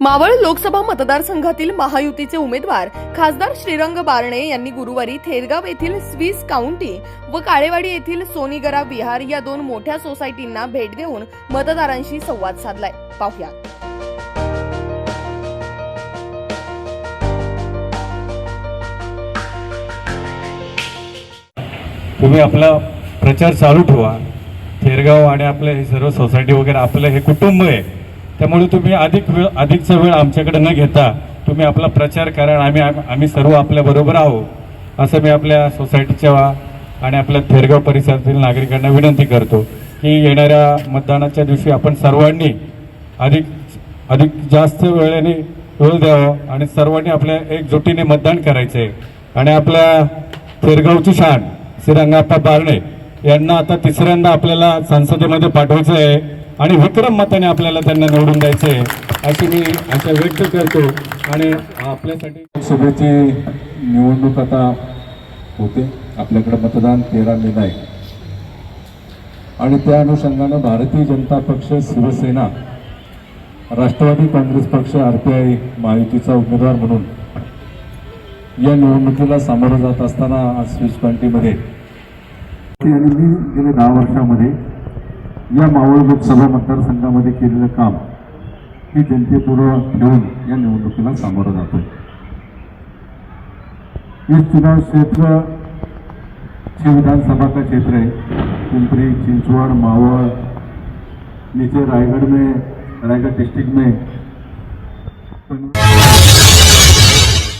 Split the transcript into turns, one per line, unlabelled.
मावळ लोकसभा मतदारसंघातील महायुतीचे उमेदवार खासदार श्रीरंग बारणे यांनी गुरुवारी थेरगाव येथील स्विस काउंटी व काळेवाडी येथील सोनीगरा विहार या दोन मोठ्या सोसायटींना भेट देऊन मतदारांशी संवाद साधलाय. पाहुया.
तुम्ही आपला प्रचार चालू ठेवा. थेरगाव आणि आपलं हे सर्व सोसायटी वगैरे आपलं हे कुटुंब आहे. त्यामुळे तुम्ही अधिक वेळ अधिकचा वेळ आमच्याकडे न घेता तुम्ही आपला प्रचार करा आणि आम्ही आम्ही सर्व आपल्याबरोबर आहोत असं मी आपल्या सोसायटीच्या आणि आपल्या थेरगाव परिसरातील नागरिकांना विनंती करतो की येणाऱ्या मतदानाच्या दिवशी आपण सर्वांनी अधिक अधिक जास्त वेळेने वेळ द्यावा आणि सर्वांनी आपल्या एकजुटीने मतदान करायचं आहे आणि आपल्या थेरगावची शान श्री रंगाप्पा बारणे यांना आता तिसऱ्यांदा आपल्याला संसदेमध्ये पाठवायचं आहे आणि विक्रम मताने आपल्याला त्यांना निवडून द्यायचं आहे अशी मी आशा व्यक्त करतो. आणि आपल्यासाठी
लोकसभेची निवडणूक आता होते. आपल्याकडे मतदान तेरा मेला आहे. आणि त्या अनुषंगानं भारतीय जनता पक्ष शिवसेना राष्ट्रवादी काँग्रेस पक्ष आर पी आय महायुतीचा उमेदवार म्हणून या निवडणुकीला सामोरं जात असताना आज स्विच काउंटीमध्ये आणि मी गेल्या दहा वर्षामध्ये या मावळ लोकसभा मतदारसंघामध्ये केलेलं काम हे जनतेपुढं ठेवून या निवडणुकीला सामोरं जातोय. हे चुनाव क्षेत्र छह विधानसभा का क्षेत्र है पिंपरी चिंचवड़ मावड़ नीचे रायगढ़ में रायगढ़ डिस्ट्रिक्ट में.